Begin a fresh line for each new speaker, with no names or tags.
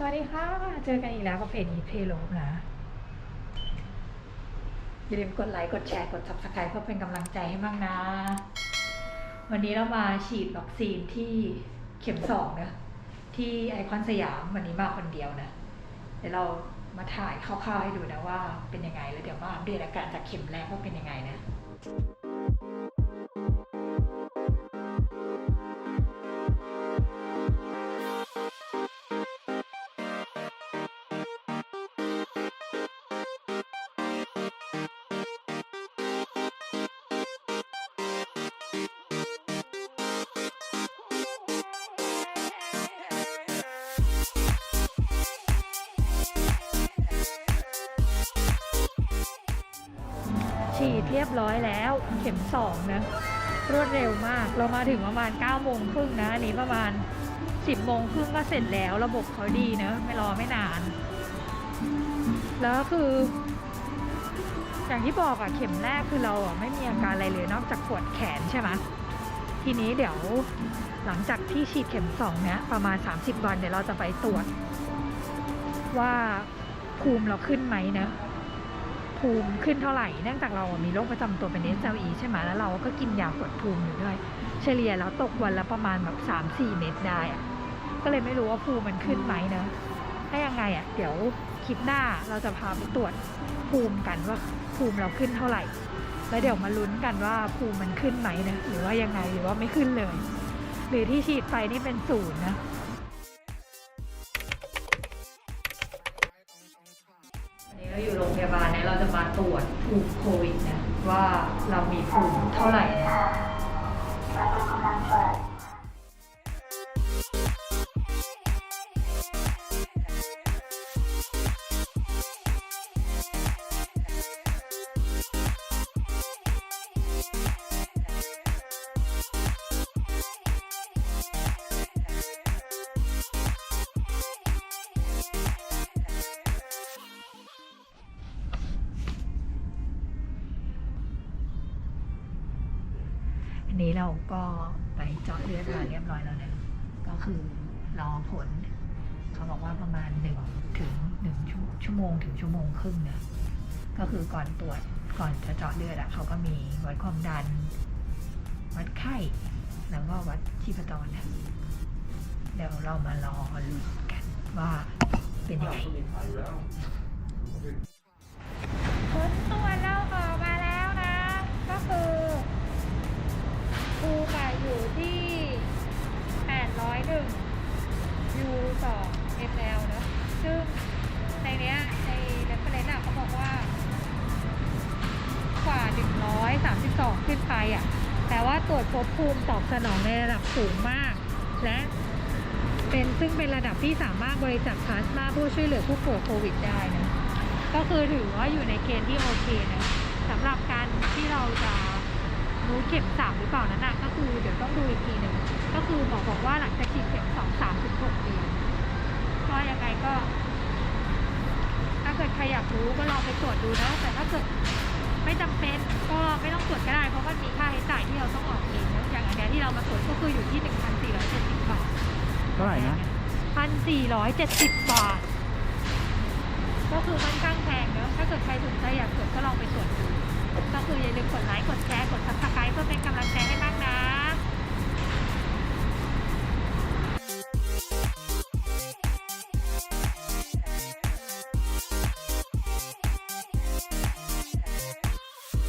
สวัสดีค่ะ เจอกันอีกแล้วกับเพจอีเพโลนะ อย่าลืมกดไลค์ กดแชร์ กด subscribe เพื่อเป็นกำลังใจให้บ้างนะ วันนี้เรามาฉีดวัคซีนที่เข็มสองนะ ที่ไอคอนสยามวันนี้มาคนเดียวนะ เดี๋ยวเรามาถ่ายคร่าวๆให้ดูนะว่าเป็นยังไง แล้วเดี๋ยวมาอัปเดตอาการจากเข็มแรกว่าเป็นยังไงนะ ฉีดเรียบร้อยแล้ว เข็มสองนะรวดเร็วมาก เรามาถึงประมาณ9ก้าโมงครึ่งนะอันนี้ประมาณ 10บโมงครึ่งก็เสร็จแล้วระบบเขาดีนะไม่รอไม่นาน แล้วคือ อย่างที่บอกอะเข็มแรกคือเราอะไม่มีอาการอะไรเลยนอกจากปวดแขนใช่ไหมทีนี้เดี๋ยวหลังจากที่ฉีดเข็มสองเนี้ยประมาณ 30 วันเดี๋ยวเราจะไปตรวจ ว่าภูมิเราขึ้นไหมนะ ภูมิขึ้นเท่าไหร่ เนื่องจากเรามีโรคประจำตัวเป็น SLE ใช่ไหมแล้วเราก็กินยากดภูมิอยู่ด้วย เฉลี่ยแล้วตกวันละประมาณแบบ3-4เม็ดได้อะก็เลยไม่รู้ว่าภูมิมันขึ้นไหมเนอะถ้ายังไงอะเดี๋ยวคลิปหน้าเราจะพาไปตรวจภูมิกันว่าภูมิเราขึ้นเท่าไหร่ แล้วเดี๋ยวมาลุ้นกันว่าภูมิมันขึ้นไหมนะหรือว่ายังไงหรือว่าไม่ขึ้นเลย หรือที่ฉีดไปนี่เป็นศูนย์นะ เราอยู่โรงพยาบาลเนี่ยเราจะมาตรวจถูกโควิดนะว่าเรามีภูมิเท่าไหร่ นี้เราก็ไปเจาะเลือดมาเรียบร้อยแล้วนะก็คือรอผล เขาบอกว่าประมาณหนึ่งถึงหนึ่งชั่วชั่วโมงถึงชั่วโมงครึ่งนะก็คือก่อนตรวจก่อนจะเจาะเลือดอะเขาก็มีวัดความดัน วัดไข้แล้วก็วัดชีพจรนะเดี๋ยวเรามารอลุ้นกันว่าเป็นยังไง 132 ขึ้นไปอะ แต่ว่าตรวจพบภูมิตอบสนองในระดับสูงมาก และเป็นซึ่งเป็นระดับที่สามารถบริจาคพลาสมาเพื่อช่วยเหลือผู้ป่วยโควิดได้นะ ก็คือถือว่าอยู่ในเกณฑ์ที่โอเคนะสำหรับการที่เราจะรู้เข็มสามหรือเปล่านั้นนะก็คือเดี๋ยวต้องดูอีกทีหนึ่งก็คือหมอบอกว่าหลังจากฉีดเข็มสองสามถึงหกเดือนก็ยังไงก็ ถ้าเกิดใครอยากรู้ก็ลองไปตรวจดูนะแต่ถ้าเกิด ที่เรามาตรวจก็คืออยู่ที่หนึ่งพันสี่ร้อยเจ็ดสิบบาท
เท่าไหร่นะ
พันสี่ร้อยเจ็ดสิบบาท ก็คือค่อนข้างแพงเนอะถ้าเกิดใครสนใจอยากตรวจก็ลองไปตรวจดู